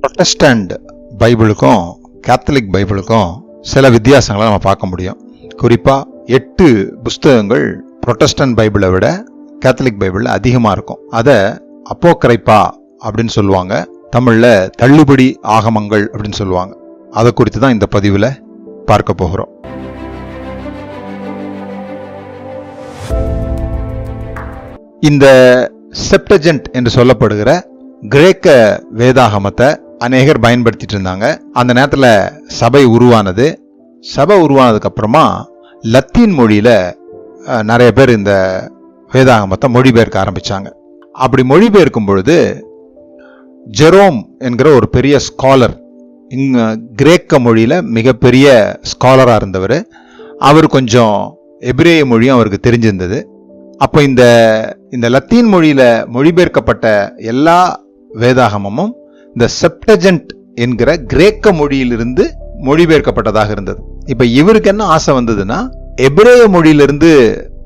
Protestant பைபிளுக்கும் Catholic பைபிளுக்கும் சில வித்தியாசங்களை நம்ம பார்க்க முடியும். குறிப்பாக எட்டு புஸ்தகங்கள் ப்ரொட்டஸ்டன்ட் பைபிளை விட கேத்தலிக் பைபிளில் அதிகமாக இருக்கும். அதை அப்போக்கரைப்பா அப்படின்னு சொல்லுவாங்க. தமிழில் தள்ளுபடி ஆகமங்கள் அப்படின்னு சொல்லுவாங்க. அதை குறித்து தான் இந்த பதிவில் பார்க்க போகிறோம். இந்த செப்டஜென்ட் என்று சொல்லப்படுகிற கிரேக்க வேதாகமத்தை அநேகர் பயன்படுத்திட்டு இருந்தாங்க அந்த நேரத்தில் சபை உருவானது. சபை உருவானதுக்கப்புறமா லத்தீன் மொழியில் நிறைய பேர் இந்த வேதாகமத்தை மொழிபெயர்க்க ஆரம்பிச்சாங்க. அப்படி மொழிபெயர்க்கும் பொழுது ஜெரோம் என்கிற ஒரு பெரிய ஸ்காலர் இங்க கிரேக்க மொழியில் மிகப்பெரிய ஸ்காலராக இருந்தவர். அவர் கொஞ்சம் எபிரேய மொழியும் அவருக்கு தெரிஞ்சிருந்தது. அப்போ இந்த இந்த லத்தீன் மொழியில் மொழிபெயர்க்கப்பட்ட எல்லா வேதாகமமும் இந்த செப்டஜென்ட் என்கிற கிரேக்க மொழியிலிருந்து மொழிபெயர்க்கப்பட்டதாக இருந்தது. இப்ப இவருக்கு என்ன ஆசை வந்ததுன்னா எபிரேய மொழியிலிருந்து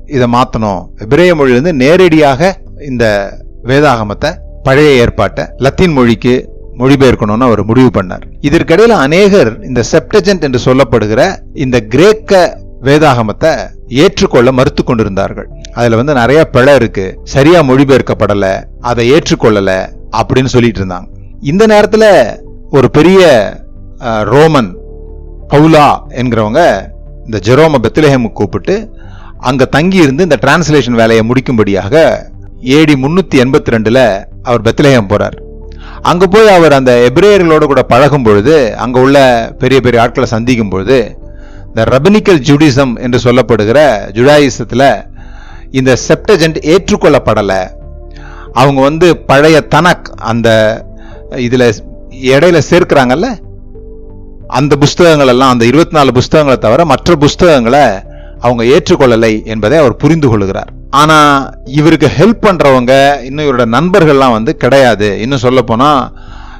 இதை மாத்தணும். எபிரேய மொழியிலிருந்து நேரடியாக இந்த வேதாகமத்தை பழைய ஏற்பாட்டை லத்தீன் மொழிக்கு மொழிபெயர்க்கணும்னு அவர் முடிவு பண்ணார். இதற்கிடையில அநேகர் இந்த செப்டஜென்ட் என்று சொல்லப்படுகிற இந்த கிரேக்க வேதாகமத்தை ஏற்றுக்கொள்ள மறுத்து கொண்டிருந்தார்கள். அதுல வந்து நிறைய பிழை இருக்கு. சரியா மொழிபெயர்க்கப்படல. அதை ஏற்றுக்கொள்ளல அப்படின்னு சொல்லிட்டு இருந்தாங்க. இந்த நேரத்தில் ஒரு பெரிய ரோமன் பவுலா என்கிறவங்க இந்த ஜெரோம பெத்லஹேமுக்கு கூப்பிட்டு அங்கே தங்கி இருந்து இந்த டிரான்ஸ்லேஷன் வேலையை முடிக்கும்படியாக ஏடி முந்நூற்றி எண்பத்தி ரெண்டில் அவர் பெத்லஹேம் போகிறார் அங்கே போய் அவர் அந்த எப்ரேயர்களோடு கூட பழகும் பொழுது அங்கே உள்ள பெரிய பெரிய ஆட்களை சந்திக்கும் பொழுது இந்த ரபனிக்கல் ஜுடிசம் என்று சொல்லப்படுகிற ஜுடாயிசத்தில் இந்த செப்டஜென்ட் ஏற்றுக்கொள்ளப்படலை. அவங்க வந்து பழைய தனக் அந்த இதில் இடையில சேர்க்கிறாங்கல்ல? அந்த புஸ்தகங்கள் எல்லாம் அந்த இருபத்தி நாலு புஸ்தகங்களை தவிர மற்ற புஸ்தகங்களை அவங்க ஏற்றுக்கொள்ளலை என்பதை அவர் புரிந்து கொள்கிறார். ஆனால் இவருக்கு ஹெல்ப் பண்றவங்க இன்னும் இவரோட நண்பர்கள்லாம் வந்து கிடையாது. இன்னும் சொல்லப்போனால்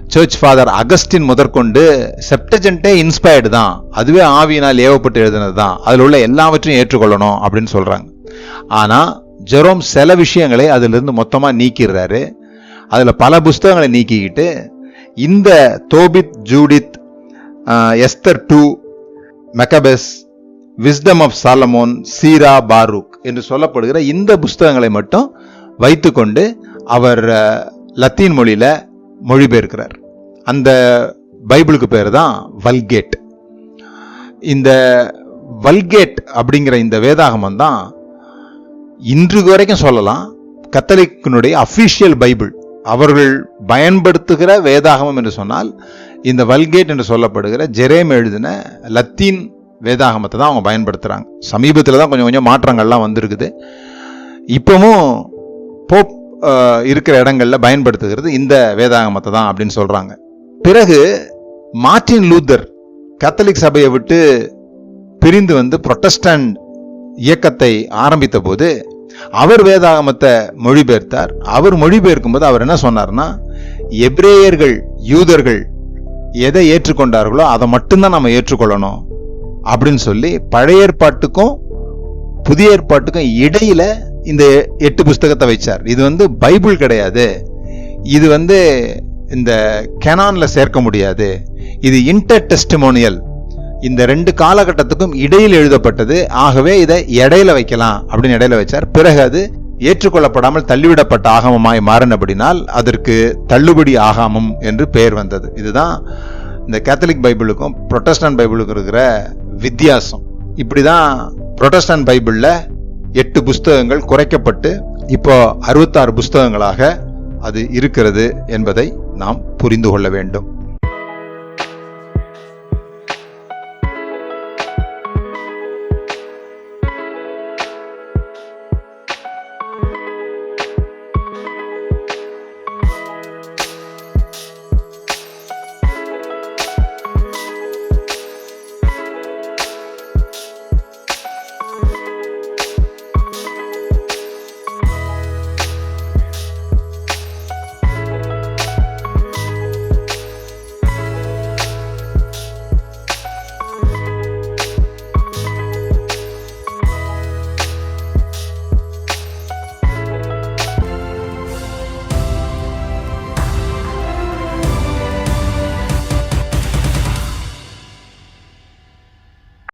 சர்ச் ஃபாதர் அகஸ்டின் முதற்கொண்டு செப்டஜென்ட்டே இன்ஸ்பயர்டு தான். அதுவே ஆவியினால் ஏவப்பட்டு எழுதினது தான். அதில் உள்ள எல்லாவற்றையும் ஏற்றுக்கொள்ளணும் அப்படின்னு சொல்கிறாங்க ஆனால் ஜெரோம் சில விஷயங்களை அதிலிருந்து மொத்தமாக நீக்கிடுறாரு. அதில் பல புஸ்தகங்களை நீக்கிக்கிட்டு இந்த Tobit Judith Esther two Maccabees wisdom of Solomon Sira Baruch என்று சொல்லப்படுகிற இந்த புஸ்தகங்களை மட்டும் வைத்துக்கொண்டு அவர் லத்தீன் மொழியில் மொழிபெயர்க்கிறார். அந்த பைபிளுக்கு பேர் தான் வல்கேட். இந்த வல்கேட் அப்படிங்கிற இந்த வேதாகமம் தான் இன்று வரைக்கும் சொல்லலாம். கத்தலிக்கினுடைய அஃபிஷியல் பைபிள். அவர்கள் பயன்படுத்துகிற வேதாகமம் என்று சொன்னால் இந்த வல்கேட் என்று சொல்லப்படுகிற ஜெரேம் எழுதின லத்தீன் வேதாகமத்தை தான் அவங்க பயன்படுத்துகிறாங்க சமீபத்தில் தான் கொஞ்சம் கொஞ்சம் மாற்றங்கள்லாம் வந்திருக்குது. இப்போவும் போப் இருக்கிற இடங்களில் பயன்படுத்துகிறது இந்த வேதாகமத்தை தான் அப்படின்னு சொல்கிறாங்க பிறகு மார்ட்டின் லூத்தர் கத்தலிக் சபையை விட்டு பிரிந்து வந்து புரொட்டஸ்டன்ட் இயக்கத்தை ஆரம்பித்த போது அவர் வேதாகமத்தை மொழிபெயர்த்தார். அவர் மொழிபெயர்க்கும் போது அவர் என்ன சொன்னார்னா எப்ரேயர்கள் யூதர்கள் எதை ஏற்றுக்கொண்டார்களோ அதை மட்டும்தான் நம்ம ஏற்றுக்கொள்ளணும் அப்படின்னு சொல்லி பழைய ஏற்பாட்டுக்கும் புதிய ஏற்பாட்டுக்கும் இடையில இந்த எட்டு புஸ்தகத்தை வச்சார். இது வந்து பைபிள் கிடையாது. இது வந்து இந்த கெனான்ல சேர்க்க முடியாது. இது இன்டர் டெஸ்டிமோனியல் இந்த ரெண்டு காலகட்டத்துக்கும் இடையில் எழுதப்பட்டது. ஆகவே இதை இடையில வைக்கலாம் அப்படின்னு இடையில வச்சார். பிறகு அது ஏற்றுக்கொள்ளப்படாமல் தள்ளிவிடப்பட்ட ஆகமமாய் மாறினபடினால் அதற்கு தள்ளுபடி ஆகாமம் என்று பெயர் வந்தது. இதுதான் இந்த கேத்தலிக் பைபிளுக்கும் புரொட்டஸ்டன்ட் பைபிளுக்கும் இருக்கிற வித்தியாசம். இப்படிதான் புரொட்டஸ்டன்ட் பைபிளில் எட்டு புஸ்தகங்கள் குறைக்கப்பட்டு இப்போ அறுபத்தாறு புஸ்தகங்களாக அது இருக்கிறது என்பதை நாம் புரிந்து கொள்ள வேண்டும்.